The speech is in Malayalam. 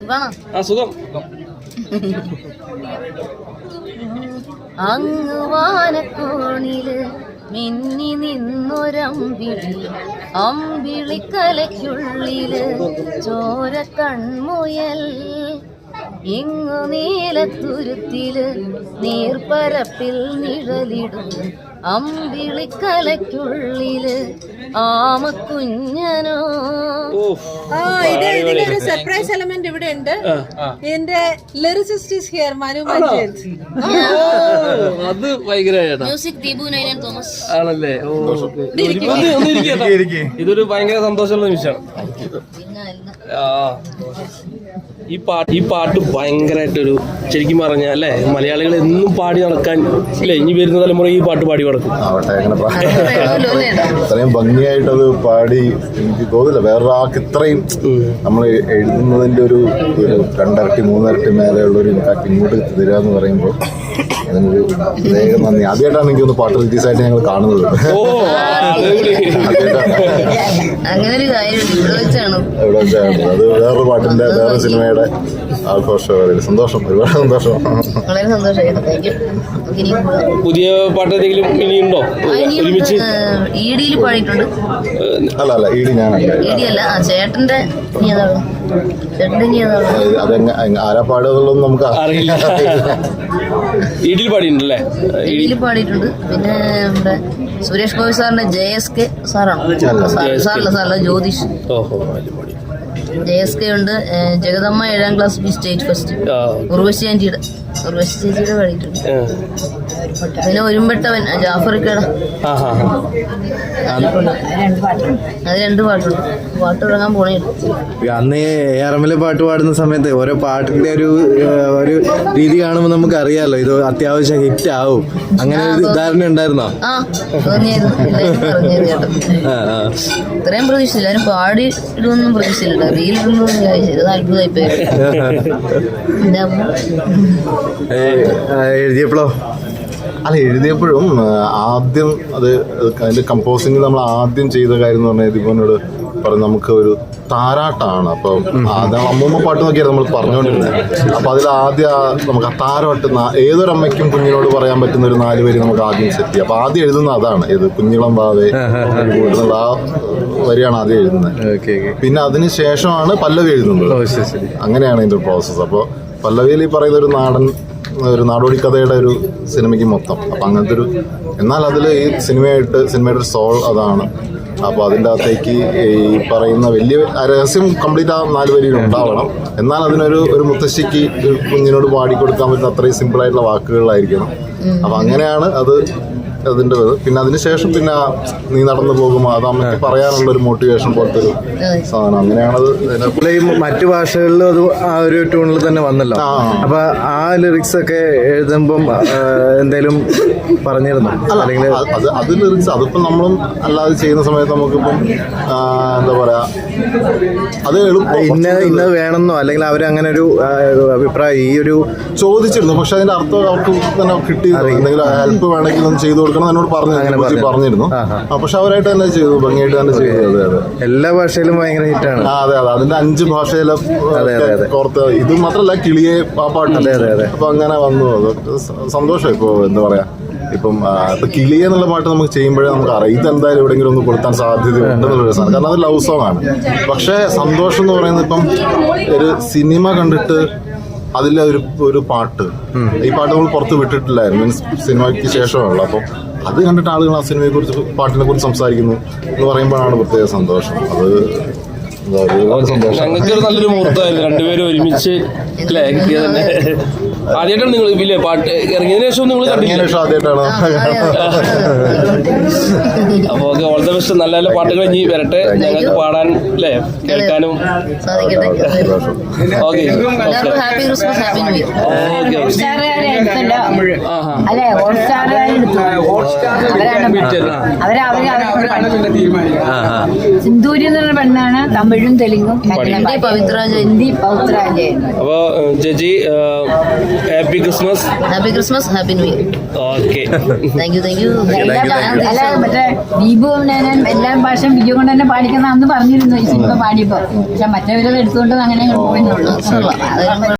ആ സുഖം. അങ്ങ് വാനക്കോണിൽ മിന്നി നിന്നൊരമ്പിളി അമ്പിളിക്കലയ്ക്കുള്ളിൽ ചോര കൺമുയൽ ഇങ്ങു നീലത്തുരുത്തിൽ നീർപ്പരപ്പിൽ നിഴലിടും അമ്പിളിക്കലയ്ക്കുള്ളിൽ ആമക്കുഞ്ഞനോ. ഓ ആ ഇത് ഇതിന്റെ ഒരു സർപ്രൈസ് എലമെന്റ് ഇവിടെ ഉണ്ട് ഇതിന്റെ ലിറിസിസ്റ്റ് ഈസ് ഹിയർ മനു അത് ഭയങ്കര മ്യൂസിക് ദീപു നൈനൻ തോമസ് ആണല്ലേ. ഇതൊരു ഭയങ്കര സന്തോഷമുള്ള നിമിഷമാണ്. ആ. ഈ പാട്ട് ഈ പാട്ട് ഭയങ്കരമായിട്ടൊരു ശരിക്കും പറഞ്ഞാൽ അല്ലേ? മലയാളികൾ എന്നും പാടി നടക്കാൻ അല്ലേ ഇനി വരുന്ന തലമുറ ഈ പാട്ട് പാടി നടക്കും. ഇത്രയും ഭംഗിയായിട്ട് അത് പാടി എനിക്ക് തോന്നില്ല. വേറൊരാൾക്ക് ഇത്രയും നമ്മൾ എഴുതുന്നതിന്റെ ഒരു ഒരു രണ്ടരട്ടി മൂന്നരട്ടി മേലെയുള്ള ഒരു ഇമ്പാക്ട് ഇങ്ങോട്ട് തരിക എന്ന് പറയുമ്പോൾ അതിനൊരു പ്രത്യേക നന്ദി. ആദ്യമായിട്ടാണ് എനിക്കൊന്ന് പാട്ട് റിലീസ് ആയിട്ട് ഞങ്ങൾ കാണുന്നത്. ഓ അങ്ങനെ ഒരു കാര്യമുണ്ട് ഇവിടെ വെച്ചാണ്? അത് വേറൊരു പാട്ടിന്റെ വേറെ സിനിമയുടെ ആഘോഷം സന്തോഷം. ഒരുപാട് സന്തോഷം. പുതിയ പാട്ട് എന്തെങ്കിലും ഇനിയുണ്ടോ? ഒരുമിച്ച്? അല്ല അല്ല. ഈടി ഞാനല്ല. ഇ ഡി അല്ല. ചേട്ടന്റെ അതെങ്ങ ആരാ നമുക്ക് അറിയില്ല. ഇടിയിൽ പാടിയിട്ടുണ്ടല്ലേ ഇ പാടിയിട്ടുണ്ട്. പിന്നെ നമ്മുടെ സുരേഷ് ഗോപി സാറിന്റെ ജെ എസ് കെ സാറാണ്. സാറല്ല സാറല്ല ജ്യോതിഷ്. ജെ എസ് കെ ഉണ്ട്. ജഗദമ്മ ഏഴാം class B state first. Urvashi ആന്റിയുടെ ഉർവശി ചേച്ചിയുടെ പാടിയിട്ടുണ്ട്. പിന്നെ ഒരുമ്പെട്ടവൻ ഹാ അത് രണ്ട് പാട്ടുണ്ട് പാട്ട് തുടങ്ങാൻ പോണേ. അന്ന് ആർ പാട്ട് പാടുന്ന സമയത്ത് ഓരോ പാട്ടിന്റെ ഒരു ഒരു രീതി കാണുമ്പോൾ നമുക്ക് അറിയാലോ ഇത് അത്യാവശ്യം ഹിറ്റ് ആവും അങ്ങനെ ഒരു ധാരണ ഉണ്ടായിരുന്നോ. ഇത്രയും പ്രതീക്ഷിച്ചില്ല അതിന് പാടി ഇടുമെന്നും പ്രതീക്ഷിച്ചില്ല റീൽ വിചാരിച്ചു ഇത് അത്ഭുതമായി പോയി എഴുതിയപ്പോഴോ അല്ല എഴുതിയപ്പോഴും ആദ്യം അത് അതിന്റെ കമ്പോസിങ് നമ്മൾ ആദ്യം ചെയ്ത കാര്യം എന്ന് പറഞ്ഞാൽ ഇതിപ്പോനോട് പറഞ്ഞു നമുക്ക് ഒരു താരാട്ടാണ്. അപ്പൊ അത് അമ്മൂമ്മ പാട്ട് നോക്കിയാണ് നമ്മൾ പറഞ്ഞുകൊണ്ടിരുന്നത്. അപ്പൊ അതിൽ ആദ്യം നമുക്ക് ആ താരോട്ട് ഏതൊരമ്മയ്ക്കും കുഞ്ഞിനോട് പറയാൻ പറ്റുന്ന ഒരു നാല് പേര് നമുക്ക് ആദ്യം സെറ്റ് ചെയ്യാം. അപ്പൊ ആദ്യം എഴുതുന്ന അതാണ്. ഏത് കുഞ്ഞിളം ബാവേ കൂട്ടുന്നുള്ള ആ വരിയാണ് ആദ്യം എഴുതുന്നത്. പിന്നെ അതിന് ശേഷമാണ് പല്ലവി എഴുതുന്നത്. അങ്ങനെയാണ് ഇതിന്റെ പ്രോസസ്സ് അപ്പോൾ പല്ലവിയിൽ ഈ പറയുന്ന ഒരു നാടൻ ഒരു നാടോടി കഥയുടെ ഒരു സിനിമയ്ക്ക് മൊത്തം. അപ്പം അങ്ങനത്തെ ഒരു എന്നാൽ അതിൽ ഈ സിനിമയായിട്ട് സിനിമയുടെ ഒരു സോൾ അതാണ്. അപ്പോൾ അതിന്റെ അകത്തേക്ക് ഈ പറയുന്ന വലിയ രഹസ്യം കംപ്ലീറ്റ് ആ നാല് വരിയിൽ ഉണ്ടാവണം. എന്നാൽ അതിനൊരു ഒരു മുത്തശ്ശിക്ക് ഒരു കുഞ്ഞിനോട് പാടിക്കൊടുക്കാൻ പറ്റുന്ന അത്രയും സിമ്പിളായിട്ടുള്ള വാക്കുകളായിരിക്കണം അപ്പം അങ്ങനെയാണ് അത് അതിന്റെ ഇത് പിന്നെ അതിനുശേഷം പിന്നെ ആ നീ നടന്നു പോകും. അത് അമ്മയ്ക്ക് പറയാനുള്ള ഒരു മോട്ടിവേഷൻ പോലത്തെ ഒരു സാധനം. അങ്ങനെയാണത് ഇതിനെ ഇപ്പോൾ ഈ മറ്റു ഭാഷകളിലും അത് ആ ഒരു ട്യൂണിൽ തന്നെ വന്നല്ലോ. ആ. അപ്പൊ ആ ലിറിക്സ് ഒക്കെ എഴുതുമ്പം ആ, എന്തേലും പറഞ്ഞിരുന്നു? അല്ല അല്ലെങ്കിൽ അത് അത് അത് ലിറിക്സ് അതിപ്പം നമ്മളും അല്ലാതെ ചെയ്യുന്ന സമയത്ത് നമുക്കിപ്പം ആ, എന്താ പറയാ അത് എളുപ്പം. ഇന്ന ഇന്നത് വേണമെന്നോ? അല്ലെങ്കിൽ അവർ അങ്ങനെ ഒരു ആ, അഭിപ്രായം ഈ ഒരു ചോദിച്ചിരുന്നു. പക്ഷെ അതിന്റെ അർത്ഥം അവർക്ക് തന്നെ കിട്ടി എന്തെങ്കിലും ഹെൽപ്പ് വേണമെങ്കിൽ ഒന്ന് ചെയ്തു കൊടുക്കണം എന്നോട് പറഞ്ഞു അങ്ങനെ പറഞ്ഞിരുന്നു. പക്ഷെ അവരായിട്ട് തന്നെ ചെയ്തു ഭംഗിയായിട്ട് തന്നെ ചെയ്തു. അതെ അതെ. എല്ലാ ഭാഷയിലും ഭയങ്കര ഹിറ്റാണ്. അതെ അതെ. അതിന്റെ അഞ്ച് ഭാഷയിലെ അതെ. ഇത് മാത്രല്ല കിളിയെ ആ പാട്ട് അതെ, അതെ, അതെ. അപ്പൊ അങ്ങനെ വന്നു. അത് സന്തോഷം ഇപ്പൊ എന്താ പറയാ ഇപ്പം ഇപ്പൊ കിളിയെ എന്നുള്ള പാട്ട് നമുക്ക് ചെയ്യുമ്പോഴേ നമുക്ക് അറിയാം. ഇതെന്തായാലും എവിടെങ്കിലും എവിടെയെങ്കിലും ഒന്ന് കൊടുത്താൻ സാധ്യത ഉണ്ടെന്നുള്ള സാധനം. കാരണം അത് ലവ് സോങ് ആണ് പക്ഷേ സന്തോഷം എന്ന് പറയുന്നത് ഇപ്പം ഒരു സിനിമ കണ്ടിട്ട് അതിലെ ഒരു ഒരു പാട്ട്. ഈ പാട്ട് നമ്മൾ പുറത്ത് വിട്ടിട്ടില്ലായിരുന്നു. മീൻസ് സിനിമയ്ക്ക് ശേഷമാണല്ലോ. അപ്പം അത് കണ്ടിട്ട് ആളുകൾ ആ സിനിമയെ കുറിച്ച് പാട്ടിനെ കുറിച്ച് സംസാരിക്കുന്നു എന്ന് പറയുമ്പോഴാണ് പ്രത്യേക സന്തോഷം. അത് എന്താ ഞങ്ങൾക്ക് ഒരു നല്ലൊരു മുഹൂർത്തമായിരുന്നു രണ്ടുപേരും ഒരുമിച്ച് അല്ലേ കിട്ടിയത് തന്നെ ആദ്യമായിട്ടാണ് നിങ്ങൾ ഇല്ലേ പാട്ട്? ഇറങ്ങിയതിനു ശേഷം നിങ്ങൾ കണ്ടില്ല? ശേഷം ബെസ്റ്റ് നല്ല നല്ല പാട്ടുകൾ ഇനി വരട്ടെ. ഞങ്ങൾക്ക് പാടാൻ അല്ലേ കേൾക്കാനും. ഓക്കെ. സിന്ദൂരി എന്നുള്ള പെണ്ണാണ് തമിഴ് തെലുങ്കും പവിത്ര അപ്പൊ ചേച്ചി happy Christmas. Happy Christmas happy new year. Okay. Thank you thank you മറ്റേ ദീപു മേനൻ എല്ലാ ഭാഷയും കൊണ്ട് തന്നെ പാടിക്കുന്ന അന്ന് പറഞ്ഞിരുന്നു ഈ സിനിമ പാടിയപ്പോ. പക്ഷെ മറ്റവരത് എടുത്തുകൊണ്ട് അങ്ങനെ പോയെന്നുള്ളൂ